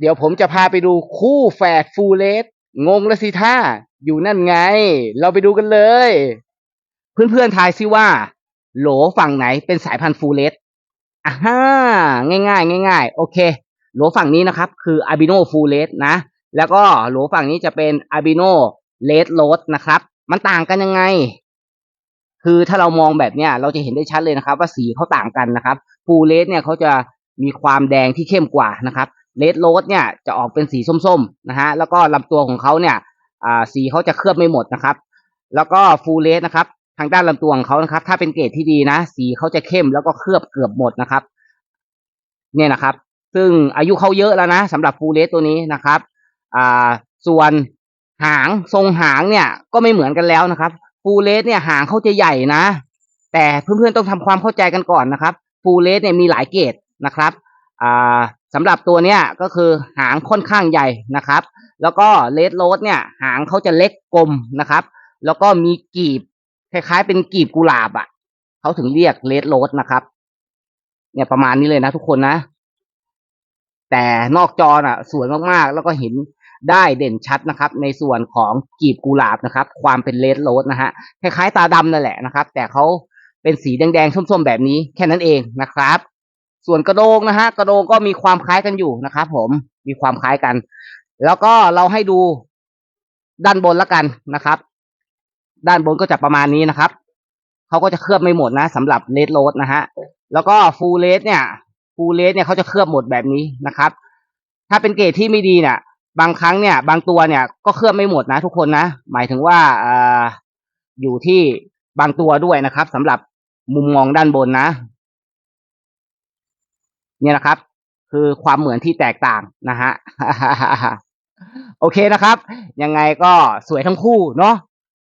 เดี๋ยวผมจะพาไปดูคู่แฝดฟูลเลสงงละสิท่า อยู่นั่นไง เราไปดูกันเลย เพื่อนๆทายซิว่า โหลฝั่งไหนเป็นสายพันธุ์ฟูลเลสอ่าฮ่าง่ายๆง่าย ๆ โอเค โหลฝั่งนี้นะครับ คืออาบิโนฟูลเลสนะ แล้วก็โหลฝั่งนี้จะเป็นอาบิโนเลดโรสนะครับ มันต่างกันยังไง คือถ้าเรามองแบบเนี้ยเราจะเห็นได้ชัดเลยนะครับ ว่าสีเขาต่างกันนะครับฟูลเลสเนี่ยเขาจะมีความแดงที่เข้มกว่านะครับ เลดโรสเนี่ยจะออกเป็นสีส้มๆนะฮะแล้วก็ลำตัวของเขาเนี่ยสีเขาจะเคลือบไม่หมดนะครับ แล้วก็ฟูลเลสนะครับ ทางด้านลำตัวของเขานะครับ ถ้าเป็นเกรดที่ดีนะ สีเขาจะเข้มแล้วก็เคลือบเกือบหมดนะครับ เนี่ยนะครับ ซึ่งอายุเขาเยอะแล้วนะสำหรับฟูลเลสตัวนี้นะครับอ่าส่วนหางทรงหางเนี่ยก็ไม่เหมือนกันแล้วนะครับ ฟูลเลสเนี่ยหางเขาจะใหญ่นะ แต่เพื่อนๆต้องทำความเข้าใจกันก่อนนะครับ ฟูลเลสเนี่ยมีหลายเกรดนะครับอ่า สำหรับตัวเนี้ยก็คือหางค่อนข้างใหญ่นะครับ แล้วก็เลดโรสเนี่ยหางเขาจะเล็กกลมนะครับ แล้วก็มีกีบคล้ายๆ เป็นกีบกุหลาบอะ่ะเขาถึงเรียกเลดโรสนะครับ เนี่ยประมาณนี้เลยนะทุกคนนะ แต่นอกจอน่ะ สวยมากๆ แล้วก็เห็นได้เด่นชัดนะครับ ในส่วนของกีบกุหลาบนะครับ ความเป็นเลดโรสนะฮะคล้ายๆ ตาดำนั่นแหละนะครับ แต่เขาเป็นสีแดงๆส้มๆแบบนี้แค่นั้นเองนะครับ ส่วนกระโดงนะฮะกระโดงก็มีความคล้ายกันอยู่นะครับผมมีความคล้ายกัน แล้วก็เราให้ดูด้านบนแล้วกันนะครับ ด้านบนก็จะประมาณนี้นะครับเขาก็จะเคลือบไม่หมดนะสำหรับเลดโรสนะฮะแล้วก็ฟูลเลสเนี่ยฟูลเลสเนี่ยเขาจะเคลือบหมดแบบนี้นะครับ ถ้าเป็นเกรดที่ไม่ดีเนี่ยบางครั้งเนี่ย บางตัวเนี่ยก็เคลือบไม่หมดนะทุกคนนะ หมายถึงว่าอ่าอยู่ที่บางตัวด้วยนะครับสำหรับมุมมองด้านบนนะ เนี่ยนะครับ คือความเหมือนที่แตกต่างนะฮะ โอเคนะครับ ยังไงก็สวยทั้งคู่เนาะ